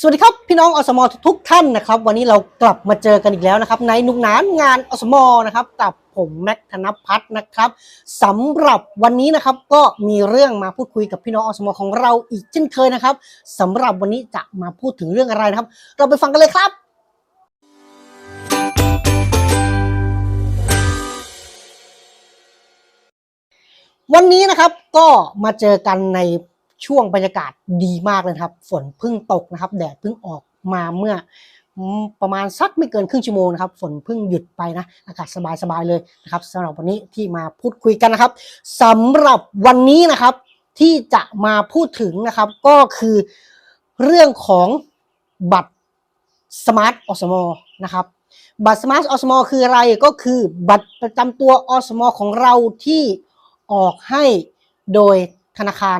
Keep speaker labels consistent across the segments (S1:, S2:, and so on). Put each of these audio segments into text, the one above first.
S1: สวัสดีครับพี่น้องอสมอทุกท่านนะครับวันนี้เรากลับมาเจอกันอีกแล้วนะครับ ในนุกหนานงานอสมอนะครับกับผมแม็กธนพัฒน์นะครับสำหรับวันนี้นะครับก็มีเรื่องมาพูดคุยกับพี่น้องอสมอของเราอีกเช่นเคยนะครับสำหรับวันนี้จะมาพูดถึงเรื่องอะไรนะครับ เราไปฟังกันเลยครับวันนี้นะครับก็มาเจอกันใน ช่วงบรรยากาศดีมากเลยครับ ฝนเพิ่งตกนะครับ แดดเพิ่งออกมาเมื่อประมาณสักไม่เกินครึ่งชั่วโมงนะครับ ฝนเพิ่งหยุดไปนะ อากาศสบายๆเลยนะครับสำหรับวันนี้ที่มาพูดคุยกันนะครับสำหรับวันนี้นะครับที่จะมาพูดถึงนะครับก็คือเรื่องของบัตรสมาร์ทอสมอนะครับ บัตรสมาร์ทอสมอคืออะไรก็คือบัตรประจำตัวอสมอของเราที่ออกให้โดยธนาคาร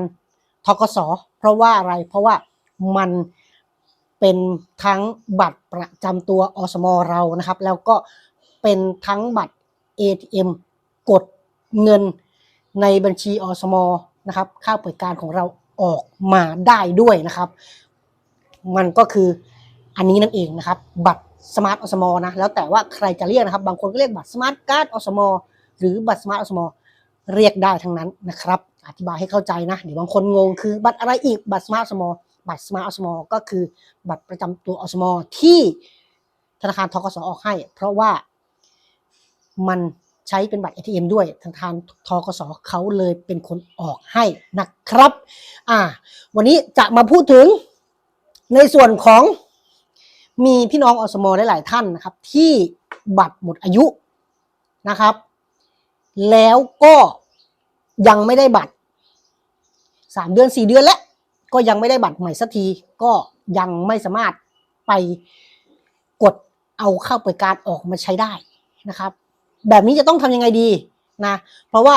S1: ทกสเพราะว่าอะไรเพราะว่ามันเป็นทั้งบัตรประจำตัวอสมอเรานะครับ แล้วก็เป็นทั้งบัตร ATM กดเงินในบัญชีอสมอนะครับค่าเปิดการของเราออกมาได้ด้วยนะครับ มันก็คืออันนี้นั่นเองนะครับ บัตรสมาร์ทอสมอนะแล้วแต่ว่าใครจะเรียกนะครับ บางคนก็เรียกบัตรสมาร์ทการ์ดอสมอหรือบัตรสมาร์ทอสมอเรียกได้ทั้งนั้นนะครับ อธิบายให้เข้าใจนะเดี๋ยวบางคนงงคือบัตรอะไรอีกบัตรสมาร์ทสมอบัตรสมาร์ทสมอก็คือบัตรประจำตัวอสมอที่ธนาคารทกสออกให้ เพราะว่ามันใช้เป็นบัตร ATM ด้วยธนาคารทกสเขาเลยเป็นคนออกให้นะครับ อ่า วันนี้จะมาพูดถึงในส่วนของมีพี่น้องอสมอหลาย ๆ ท่านนะครับ ที่บัตรหมดอายุนะครับ แล้วก็ยังไม่ได้บัตร สามเดือนสี่เดือนแล้ว ก็ยังไม่ได้บัตรใหม่สักที ก็ยังไม่สามารถไปกดเอาเข้าเปิการออกมาใช้ได้นะครับ แบบนี้จะต้องทำยังไงดีนะ เพราะว่า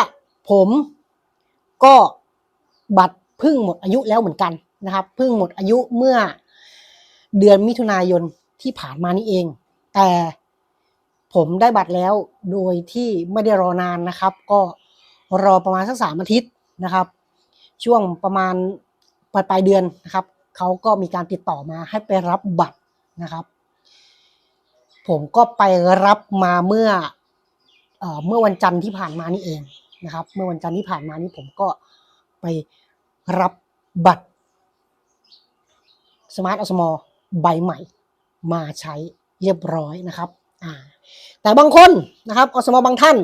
S1: ผมก็บัตรเพึ่งหมดอายุแล้วเหมือนกันนะครับเพึ่งหมดอายุเมื่อเดือนมิถุนายนที่ผ่านมานี่เอง แต่ผมได้บัตรแล้วโดยที่ไม่ได้รอนานนะครับ ก็รอประมาณสักสามอาทิตย์นะครับ ช่วงประมาณปลายปลายเดือนนะครับเขาก็มีการติดต่อมาให้ไปรับบัตรนะครับ ผมก็ไปรับมาเมื่อเอ่อเมื่อวันจันทร์ที่ผ่านมานี่เองนะครับ เมื่อวันจันทร์ที่ผ่านมานี่ผมก็ไปรับบัตรสมาร์ทอสมอใบใหม่มาใช้เรียบร้อยนะครับอ่าแต่บางคนนะครับอสมบางท่าน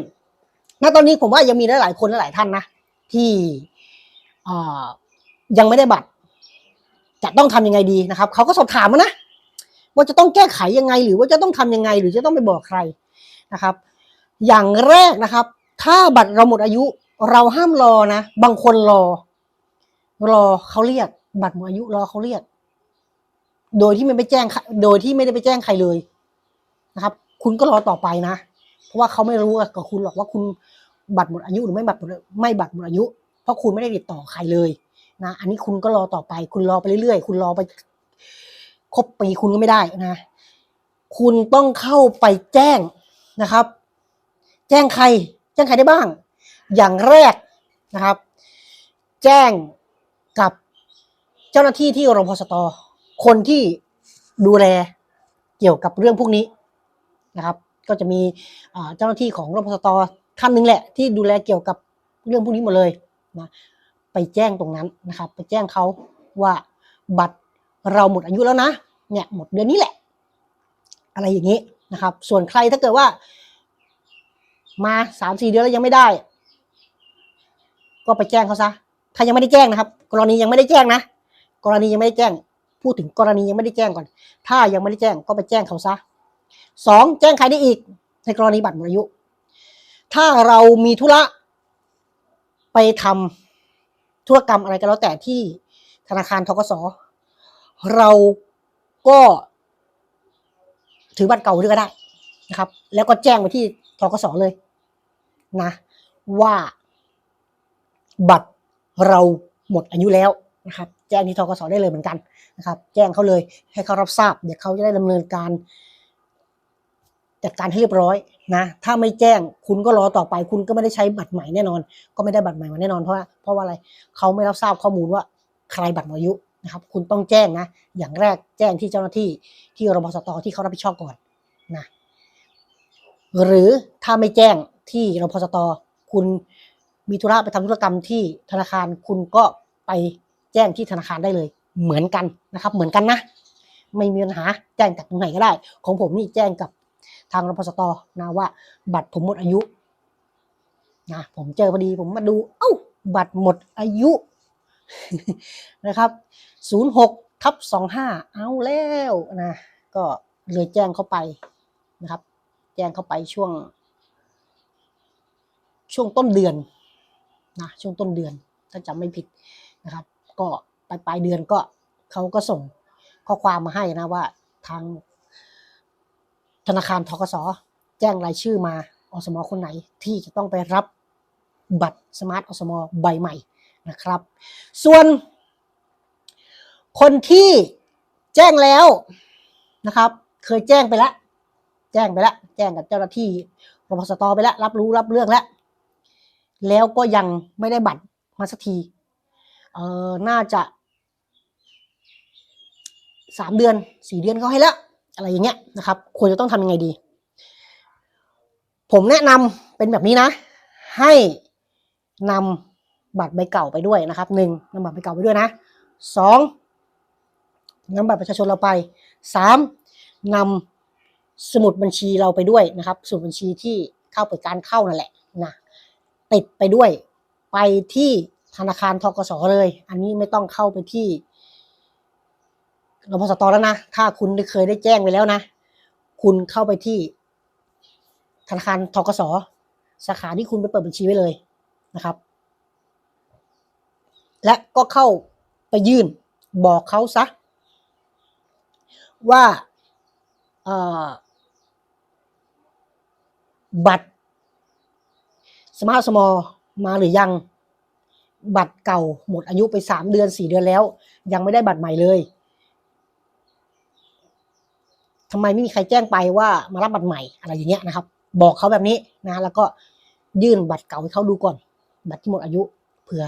S1: ณตอนนี้ผมว่ายังมีหลายๆคนหลายๆท่านนะที่ ยังไม่ได้บัตร จะต้องทำยังไงดีนะครับเขาก็สอบถามมานะว่าจะต้องแก้ไขยังไง หรือว่าจะต้องทำยังไง หรือจะต้องไปบอกใครนะครับ อย่างแรกนะครับ ถ้าบัตรเราหมดอายุ เราห้ามรอนะ บางคนรอ รอเขาเรียก บัตรหมดอายุรอเขาเรียก โดยที่ไม่ไปแจ้ง โดยที่ไม่ได้ไปแจ้งใครเลยนะครับ คุณก็รอต่อไปนะ เพราะว่าเขาไม่รู้กับคุณหรอกว่าคุณบัตรหมดอายุหรือไม่บัตรหมดไม่บัตรหมดอายุ เพราะคุณไม่ได้ติดต่อใครเลยนะ อันนี้คุณก็รอต่อไป คุณรอไปเรื่อยๆ คุณรอไปครบปีคุณก็ไม่ได้นะ คุณต้องเข้าไปแจ้งนะครับ แจ้งใคร แจ้งใครได้บ้าง อย่างแรกนะครับ แจ้งกับเจ้าหน้าที่ที่รพสต คนที่ดูแลเกี่ยวกับเรื่องพวกนี้นะครับ ก็จะมีเจ้าหน้าที่ของรพสตท่านหนึ่งแหละ ที่ดูแลเกี่ยวกับเรื่องพวกนี้หมดเลย นะไปแจ้งตรงนั้นนะครับ ไปแจ้งเขาว่าบัตรเราหมดอายุแล้วนะเนี่ยหมดเดือนนี้แหละ อะไรอย่างนี้นะครับ ส่วนใครถ้าเกิดว่า มาสามสี่เดือนแล้วยังไม่ได้ ก็ไปแจ้งเขาซะถ้ายังไม่ได้แจ้งนะครับ กรณียังไม่ได้แจ้งนะกรณียังไม่ได้แจ้ง พูดถึงกรณียังไม่ได้แจ้งก่อน ถ้ายังไม่ได้แจ้งก็ไปแจ้งเขาซะสองแจ้งใครได้อีก ในกรณีบัตรหมดอายุ ถ้าเรามีธุระ ไปทำธุรกรรมอะไรก็แล้วแต่ที่ธนาคารทกสเราก็ถือบัตรเก่าด้วยก็ได้นะครับ แล้วก็แจ้งไปที่ทกสเลยนะว่าบัตรเราหมดอายุแล้วนะครับ แจ้งที่ทกสได้เลยเหมือนกันนะครับ แจ้งเขาเลยให้เขารับทราบ เดี๋ยวเขาจะได้ดำเนินการจัดการให้เรียบร้อย นะถ้าไม่แจ้งคุณก็รอต่อไป คุณก็ไม่ได้ใช้บัตรใหม่แน่นอน ก็ไม่ได้บัตรใหม่มาแน่นอนเพราะว่าเพราะว่าอะไรเขาไม่รับทราบข้อมูลว่าใครบัตรหมดอายุนะครับ คุณต้องแจ้งนะ อย่างแรกแจ้งที่เจ้าหน้าที่ที่รพสตที่เขารับผิดชอบก่อนนะหรือถ้าไม่แจ้งที่รพสตคุณมีธุระไปทำธุรกรรมที่ธนาคารคุณก็ไปแจ้งที่ธนาคารได้เลย เหมือนกันนะครับ เหมือนกันนะ ไม่มีปัญหาแจ้งจากตรงไหนก็ได้ ของผมนี่แจ้งกับ ทางรพสตนะว่า บัตรผมหมดอายุนะผมเจอพอดีผมมาดู เอ้า บัตรหมดอายุนะครับ 06ทับ25 เอาแล้วนะก็เลยแจ้งเข้าไปนะครับ แจ้งเข้าไปช่วง ช่วงต้นเดือนนะช่วงต้นเดือนถ้าจำไม่ผิดนะครับ ก็ปลายปลายเดือนก็เขาก็ส่งข้อความมาให้นะว่าทาง ธนาคารทกสแจ้งรายชื่อมาอสมคนไหนที่จะต้องไปรับบัตรสมาร์ทอสมใบใหม่นะครับ ส่วน คนที่แจ้งแล้วนะครับ เคยแจ้งไปแล้ว แจ้งไปแล้ว แจ้งกับเจ้าหน้าที่รพสตไปแล้ว รับรู้รับเรื่องแล้ว แล้วก็ยังไม่ได้บัตรมาสักทีเออน่าจะสามเดือนสี่เดือนเขาให้แล้ว อะไรอย่างเงี้ยนะครับ ควรจะต้องทำยังไงดี ผมแนะนำเป็นแบบนี้นะ ให้นำบัตรใบเก่าไปด้วยนะครับหนึ่งนำบัตรใบเก่าไปด้วยนะสองนำบัตรประชาชนเราไปสามนำสมุดบัญชีเราไปด้วยนะครับ สมุดบัญชีที่เข้าเปิดการเข้านั่นแหละนะติดไปด้วยไปที่ธนาคารทกสเลย อันนี้ไม่ต้องเข้าไปที่ รพสตแล้วนะ ถ้าคุณได้เคยได้แจ้งไปแล้วนะ คุณเข้าไปที่ธนาคารทกสสาขาที่คุณไปเปิดบัญชีไว้เลยนะครับ และก็เข้าไปยื่นบอกเขาซะ ว่าบัตรสมาร์ทสมอมาหรือยัง บัตรเก่าหมดอายุไปสามเดือนสี่เดือนแล้ว ยังไม่ได้บัตรใหม่เลย ทำไมไม่มีใครแจ้งไปว่ามารับบัตรใหม่อะไรอย่างเงี้ยนะครับ บอกเขาแบบนี้นะแล้วก็ยื่นบัตรเก่าให้เขาดูก่อน บัตรที่หมดอายุเผื่อ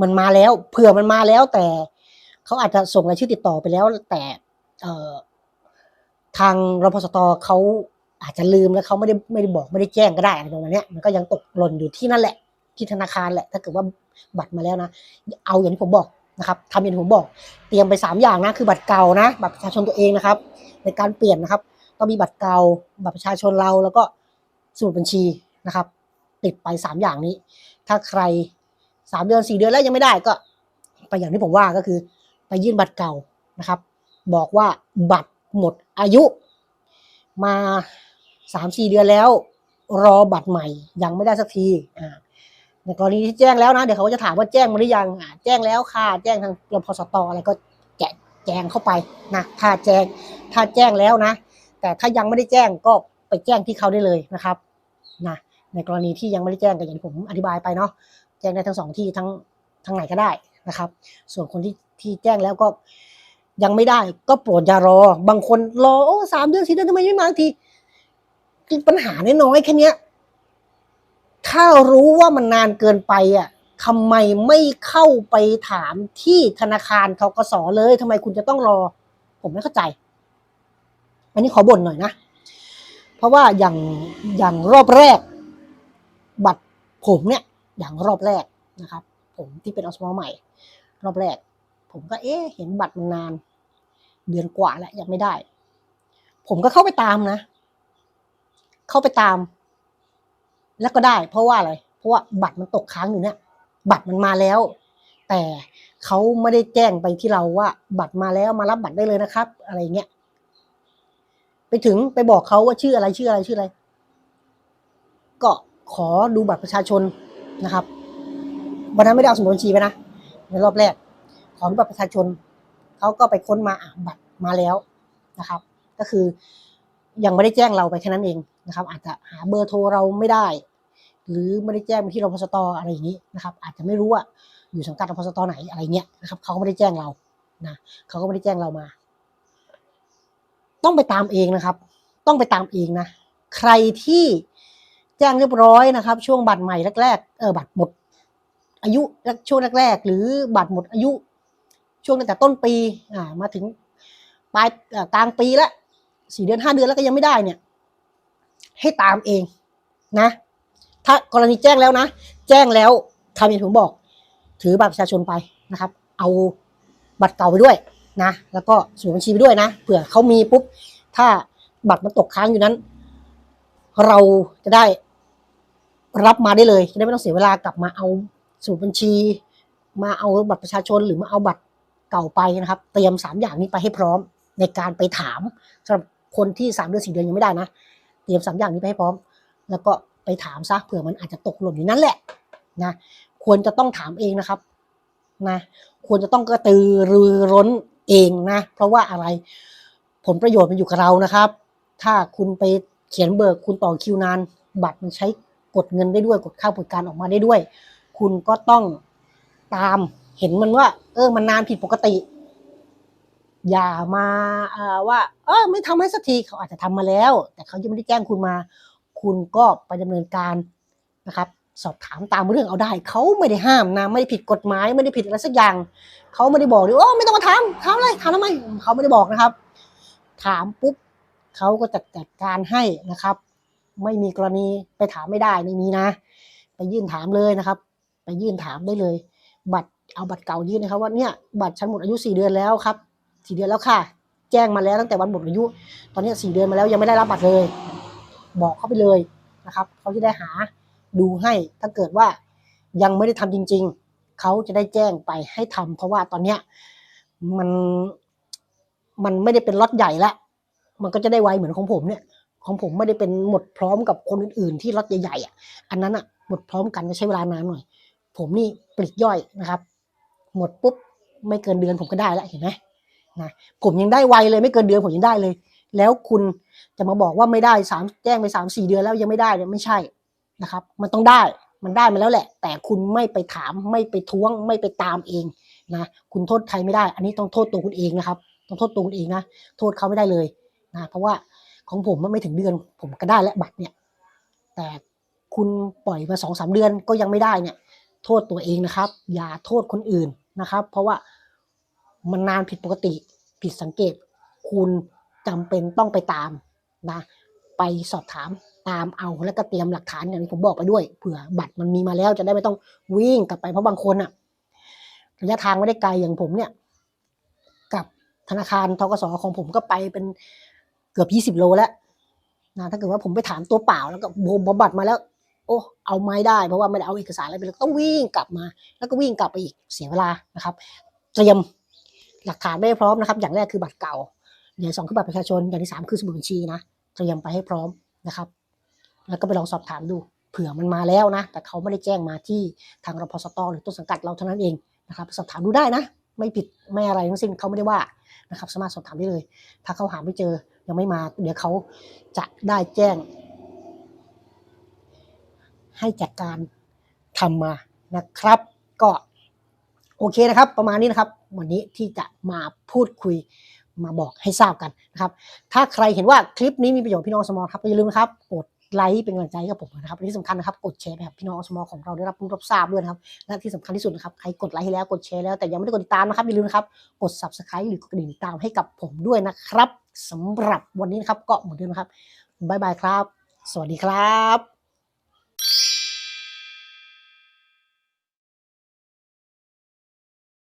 S1: มันมาแล้วเผื่อมันมาแล้วแต่เขาอาจจะส่งรายชื่อติดต่อไปแล้ว แต่เออทางรพสตเขาอาจจะลืมแล้วเขาไม่ได้ไม่ได้บอกไม่ได้แจ้งก็ได้อะไรประมาณนี้มันก็ยังตกหล่นอยู่ที่นั่นแหละ ที่ธนาคารแหละ ถ้าเกิดว่าบัตรมาแล้วนะ เอาอย่างที่ผมบอกนะครับทำอย่างที่ผมบอก เตรียมไปสามอย่างนะคือบัตรเก่านะบัตรประชาชนตัวเองนะครับ ในการเปลี่ยนนะครับต้องมีบัตรเก่าบัตรประชาชนเราแล้วก็สมุดบัญชีนะครับ ติดไปสามอย่างนี้ ถ้าใครสามเดือนสี่เดือนแล้วยังไม่ได้ก็ไปอย่างที่ผมว่าก็คือ ไปยื่นบัตรเก่านะครับ บอกว่าบัตรหมดอายุ มาสามสี่เดือนแล้ว รอบัตรใหม่ยังไม่ได้สักทีอ่าในกรณีที่แจ้งแล้วนะ เดี๋ยวเขาก็จะถามว่าแจ้งมาหรือยังอ่าแจ้งแล้วค่ะ แจ้งทางรพสตอะไรก็ แจกแจงเข้าไปนะถ้าแจ้งถ้าแจ้งแล้วนะ แต่ถ้ายังไม่ได้แจ้งก็ไปแจ้งที่เขาได้เลยนะครับนะในกรณีที่ยังไม่ได้แจ้งก็อย่างที่ผมอธิบายไปเนาะแจ้งได้ทั้งสองที่ทั้งทั้งไหนก็ได้นะครับ ส่วนคนที่ที่แจ้งแล้วก็ยังไม่ได้ก็โปรดอย่ารอ บางคนรอโอ้สามเดือนสี่เดือนทำไมไม่มาทีปัญหาน้อยแค่เนี้ยถ้ารู้ว่ามันนานเกินไปอะ ทำไมไม่เข้าไปถามที่ธนาคารทกสเลยทำไมคุณจะต้องรอ ผมไม่เข้าใจ อันนี้ขอบ่นหน่อยนะ เพราะว่าอย่างอย่างรอบแรก บัตรผมเนี่ย อย่างรอบแรกนะครับ ผมที่เป็นอสมอใหม่ รอบแรก ผมก็เอ๊ะเห็นบัตรมันนาน เดือนกว่าแล้วยังไม่ได้ ผมก็เข้าไปตามนะ เข้าไปตาม แล้วก็ได้ เพราะว่าอะไร เพราะว่าบัตรมันตกค้างอยู่เนี่ย บัตรมันมาแล้ว แต่เขาไม่ได้แจ้งไปที่เราว่า บัตรมาแล้วมารับบัตรได้เลยนะครับ อะไรเงี้ยไปถึงไปบอกเขาว่าชื่ออะไรชื่ออะไรชื่ออะไร ก็ขอดูบัตรประชาชนนะครับวันนั้นไม่ได้เอาสมุดบัญชีไปนะในรอบแรก ขอดูบัตรประชาชนเขาก็ไปค้นมาอะบัตรมาแล้วนะครับ ก็คือยังไม่ได้แจ้งเราไปแค่นั้นเองนะครับ อาจจะหาเบอร์โทรเราไม่ได้ หรือไม่ได้แจ้งไปที่รพสตอะไรอย่างนี้นะครับ อาจจะไม่รู้ว่าอยู่สังกัดรพสตไหนอะไรเงี้ยนะครับเขาก็ไม่ได้แจ้งเรานะเขาก็ไม่ได้แจ้งเรามา ต้องไปตามเองนะครับ ต้องไปตามเองนะ ใครที่แจ้งเรียบร้อยนะครับ ช่วงบัตรใหม่แรกๆเออบัตรหมด อายุช่วงแรกๆ หรือบัตรหมดอายุ ช่วงตั้งแต่ต้นปีอ่ามาถึงปลายกลางปีแล้วสี่เดือนห้าเดือนแล้วก็ยังไม่ได้เนี่ย ให้ตามเองนะ ถ้ากรณีแจ้งแล้วนะ แจ้งแล้วทำอย่างที่ผมบอก ถือบัตรประชาชนไปนะครับ เอาบัตรเก่าไปด้วยนะ แล้วก็สมุดบัญชีไปด้วยนะเผื่อเขามีปุ๊บ ถ้าบัตรมันตกค้างอยู่นั้น เราจะได้รับมาได้เลยจะได้ไม่ต้องเสียเวลากลับมาเอาสมุดบัญชี มาเอาบัตรประชาชนหรือมาเอาบัตรเก่าไปนะครับ เตรียมสามอย่างนี้ไปให้พร้อมในการไปถามสำหรับคนที่สามเดือนสี่เดือนยังไม่ได้นะ เตรียมสามอย่างนี้ไปให้พร้อม แล้วก็ ถามซะเผื่อมันอาจจะตกหล่นอยู่นั่นแหละนะควรจะต้องถามเองนะครับนะควรจะต้องกระตือรือร้นเองนะ เพราะว่าอะไรผลประโยชน์มันอยู่กับเรานะครับ ถ้าคุณไปเขียนเบิกคุณต่อคิวนาน บัตรมันใช้กดเงินได้ด้วย กดค่าบริการออกมาได้ด้วย คุณก็ต้องตามเห็นมันว่า เออมันนานผิดปกติ อย่ามาว่า เออไม่ทำให้สักทีเขาอาจจะทำมาแล้ว แต่เขายังไม่ได้แจ้งคุณมา คุณก็ไปดำเนินการนะครับ สอบถามตามเรื่องเอาได้ เขาไม่ได้ห้ามนะ ไม่ได้ผิดกฎหมาย ไม่ได้ผิดอะไรสักอย่าง เขาไม่ได้บอกเลยโอ้ไม่ต้องมาถามถามอะไรถามทำไมเขาไม่ได้บอกนะครับ ถามปุ๊บเขาก็จะจัดการให้นะครับ ไม่มีกรณีไปถามไม่ได้ไม่มีนะ ไปยื่นถามเลยนะครับ ไปยื่นถามได้เลย บัตรเอาบัตรเก่ายื่นนะครับว่าเนี่ยบัตรฉันหมดอายุสี่เดือนแล้วครับสี่เดือนแล้วค่ะ แจ้งมาแล้วตั้งแต่วันหมดอายุ ตอนนี้สี่เดือนมาแล้วยังไม่ได้รับบัตรเลย บอกเขาไปเลยนะครับเขาจะได้หาดูให้ถ้าเกิดว่ายังไม่ได้ทำจริง ๆ เขาจะได้แจ้งไปให้ทำเพราะว่าตอนเนี้ยมันมันไม่ได้เป็นล็อตใหญ่ละมันก็จะได้ไวเหมือนของผมเนี่ยของผมไม่ได้เป็นหมดพร้อมกับคนอื่นๆ ที่ล็อตใหญ่ๆอะ อันนั้นอะหมดพร้อมกันก็ใช้เวลานานหน่อย ผมนี่ปลีกย่อยนะครับ หมดปุ๊บไม่เกินเดือนผมก็ได้แล้วเห็นไหมนะผมยังได้ไวเลยไม่เกินเดือนผมยังได้เลย แล้วคุณจะมาบอกว่าไม่ได้สามแจ้งไปสามสี่เดือนแล้วยังไม่ได้เนี่ยไม่ใช่นะครับ มันต้องได้มันได้มาแล้วแหละ แต่คุณไม่ไปถามไม่ไปท้วงไม่ไปตามเองนะคุณโทษใครไม่ได้ อันนี้ต้องโทษตัวคุณเองนะครับ ต้องโทษตัวคุณเองนะโทษเขาไม่ได้เลยนะเพราะว่าของผมมันไม่ถึงเดือนผมก็ได้แล้วบัตรเนี่ย แต่คุณปล่อยมาสองสามเดือนก็ยังไม่ได้เนี่ย โทษตัวเองนะครับ อย่าโทษคนอื่นนะครับ เพราะว่ามันนานผิดปกติผิดสังเกต คุณ จำเป็นต้องไปตามนะ ไปสอบถามตามเอาแล้วก็เตรียมหลักฐานอย่างที่ผมบอกไปด้วยเผื่อบัตรมันมีมาแล้วจะได้ไม่ต้องวิ่งกลับไปเพราะบางคนอะระยะทางไม่ได้ไกลอย่างผมเนี่ย กับธนาคารทกสของผมก็ไปเป็นเกือบยี่สิบโลแล้วนะถ้าเกิดว่าผมไปถามตัวเปล่าแล้วก็โบบัตรมาแล้ว โอ้เอาไม่ได้เพราะว่าไม่ได้เอาเอกสารอะไรไปต้องวิ่งกลับมา แล้วก็วิ่งกลับไปอีกเสียเวลานะครับ เตรียมหลักฐานไม่พร้อมนะครับ อย่างแรกคือบัตรเก่า อย่างสองคือบัตรประชาชนอย่างที่สามคือสมุดบัญชีนะเตรียมไปให้พร้อมนะครับ แล้วก็ไปลองสอบถามดู เผื่อมันมาแล้วนะ แต่เขาไม่ได้แจ้งมาที่ทางรพสตหรือต้นสังกัดเราเท่านั้นเองนะครับสอบถามดูได้นะ ไม่ผิดไม่อะไรทั้งสิ้นเขาไม่ได้ว่านะครับ สามารถสอบถามได้เลย ถ้าเขาหาไม่เจอยังไม่มา เดี๋ยวเขาจะได้แจ้ง ให้จัดการทำมานะครับ ก็โอเคนะครับ ประมาณนี้นะครับ วันนี้ที่จะมาพูดคุย มาบอกให้ทราบกันนะครับ ถ้าใครเห็นว่าคลิปนี้มีประโยชน์พี่น้องสมอครับอย่าลืมนะครับกดไลค์เป็นกำลังใจกับผมนะครับที่สำคัญนะครับ กดแชร์ไปครับพี่น้องสมอของเราได้รับรู้รับทราบด้วยนะครับและที่สำคัญที่สุดนะครับใครกดไลค์แล้วกดแชร์แล้วแต่ยังไม่ได้กดติดตามนะครับอย่าลืมนะครับกด subscribe หรือกดติดตามให้กับผมด้วยนะครับสำหรับวันนี้นะครับก็หมือนเดิมนะครับบ๊ายบายครับ สวัสดีครับ